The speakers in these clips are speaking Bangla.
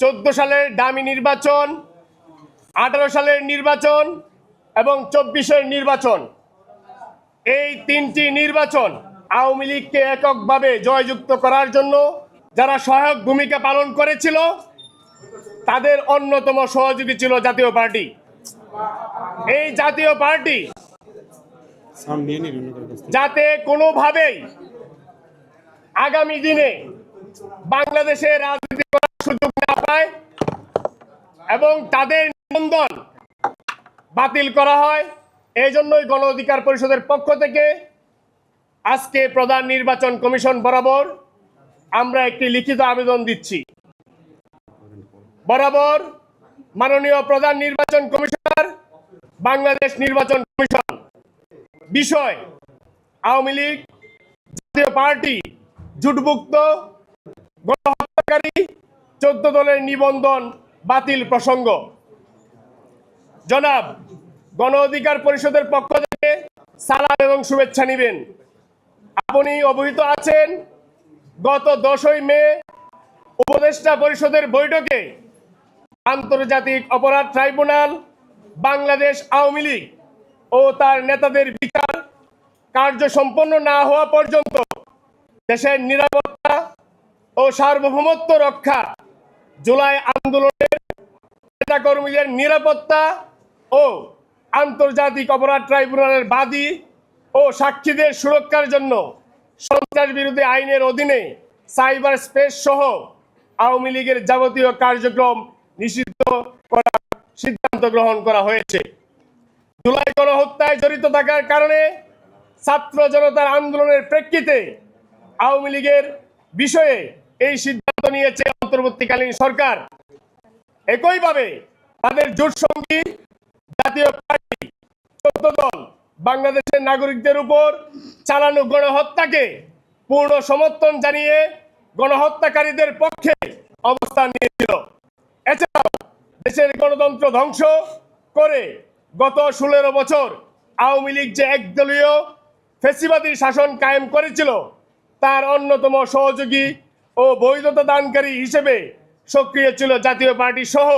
চোদ্দ সালের ডামি নির্বাচন আঠারো সালের নির্বাচন এবং চব্বিশের নির্বাচন এই তিনটি নির্বাচন আওয়ামী লীগকে এককভাবে জয়যুক্ত করার জন্য যারা সহায়ক ভূমিকা পালন করেছিল তাদের অন্যতম সহযোগী ছিল জাতীয় পার্টি এই জাতীয় পার্টি। যাতে কোনোভাবেই আগামী দিনে বাংলাদেশে রাজনীতি করার সুযোগ এবং তাদের নিবন্ধন বাতিল করা হয়। এই জন্যই গণ অধিকার পরিষদের পক্ষ থেকে আজকে প্রধান নির্বাচন কমিশন বরাবর আমরা একটি লিখিত আবেদন দিচ্ছি। বরাবর মাননীয় প্রধান নির্বাচন কমিশনার, বাংলাদেশ নির্বাচন কমিশন বিষয় আওয়ামী লীগ জাতীয় পার্টি জুটভুক্ত গণহত্যাকারী চোদ্দ দলের নিবন্ধন বাতিল প্রসঙ্গ। জনাব, গণ অধিকার পরিষদের পক্ষ থেকে সালাম এবং শুভেচ্ছা নেবেন। আপনি অবহিত আছেন গত দশই মে উপদেষ্টা পরিষদের বৈঠকে। আন্তর্জাতিক অপরাধ ট্রাইব্যুনাল, বাংলাদেশ আওয়ামী লীগ ও তার নেতাদের বিচার কার্য সম্পন্ন না হওয়া পর্যন্ত দেশের নিরাপত্তা ও সার্বভৌমত্ব রক্ষা জুলাই আন্দোলনের নেতাকর্মীদের নিরাপত্তা ও আন্তর্জাতিক অপরাধ ট্রাইব্যুনালের বাদী ও সাক্ষীদের সুরক্ষার জন্য সন্ত্রাস বিরোধী আইনের অধীনে সাইবার স্পেস সহ আওয়ামী লীগের যাবতীয় কার্যক্রম নিষিদ্ধ করার সিদ্ধান্ত গ্রহণ করা হয়েছে। জুলাই গণহত্যায় জড়িত থাকার কারণে ছাত্র জনতার আন্দোলনের প্রেক্ষিতে আওয়ামী লীগের বিষয়ে এই সিদ্ধান্ত নিয়েছে অন্তর্বর্তীকালীন সরকার। একইভাবে তাদের জোট সঙ্গী জাতীয় পার্টি, চোদ্দ দল বাংলাদেশের নাগরিকদের উপর চালানো গণহত্যাকে পূর্ণ সমর্থন জানিয়ে গণহত্যাকারীদের পক্ষে অবস্থান নিয়েছিল। এছাড়াও দেশের গণতন্ত্র ধ্বংস করে গত ষোলো বছর আওয়ামী লীগ যে একদলীয় ফেসিবাদী শাসন কায়েম করেছিল, তার অন্যতম সহযোগী ও বৈধতা দানকারী হিসেবে সক্রিয় ছিল জাতীয় পার্টি সহ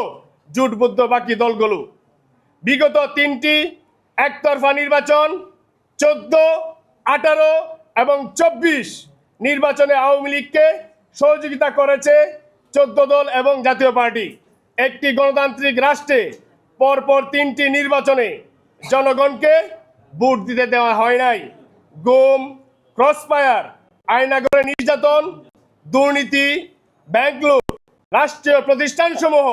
জুটবুদ্ধ বাকি দলগুলো। বিগত তিনটি একতরফা নির্বাচন, চোদ্দ, আঠারো এবং চব্বিশ নির্বাচনে আওয়ামী লীগকে সহযোগিতা করেছে চোদ্দ দল এবং জাতীয় পার্টি। একটি গণতান্ত্রিক রাষ্ট্রে পরপর তিনটি নির্বাচনে জনগণকে ভোট দিতে দেওয়া হয় নাই। গুম, ক্রসফায়ার, আয়নাগরে নির্যাতন, দুর্নীতি, ব্যাংক রাষ্ট্রীয় প্রতিষ্ঠানসমূহ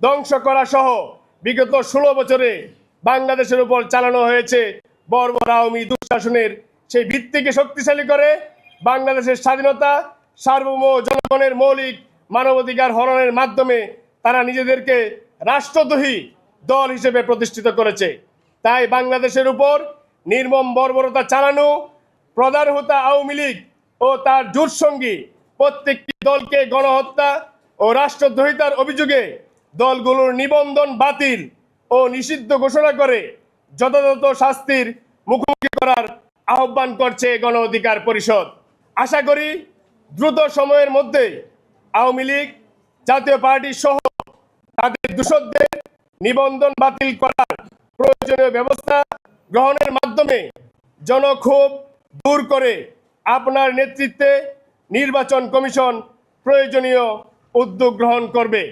ধ্বংস করা সহ বিগত ষোলো বছরে বাংলাদেশের উপর চালানো হয়েছে বর্বর আওয়ামী দুঃশাসনের। সেই ভিত্তিকে শক্তিশালী করে বাংলাদেশের স্বাধীনতা, সার্বভৌম জনগণের মৌলিক মানবাধিকার হরণের মাধ্যমে তারা নিজেদেরকে রাষ্ট্রদ্রোহী দল হিসেবে প্রতিষ্ঠিত করেছে। তাই বাংলাদেশের উপর নির্মম বর্বরতা চালানো, প্রধান হতা আওয়ামী লীগ ও তার জোট সঙ্গী প্রত্যেকটি দলকে গণহত্যা ও রাষ্ট্রদ্রোহিতার অভিযোগে দলগুলোর নিবন্ধন বাতিল ও নিষিদ্ধ ঘোষণা করে যথাযথ শাস্তির মুখোমুখি করার আহ্বান করছে গণ অধিকার পরিষদ। আশা করি দ্রুত সময়ের মধ্যে আওয়ামী লীগ, জাতীয় পার্টি সহ তাদের দূষকদের নিবন্ধন বাতিল করার প্রয়োজনীয় ব্যবস্থা গ্রহণের মাধ্যমে জনক্ষোভ দূর করে আপনার নেতৃত্বে নির্বাচন কমিশন প্রয়োজনীয় উদ্যোগ গ্রহণ করবে।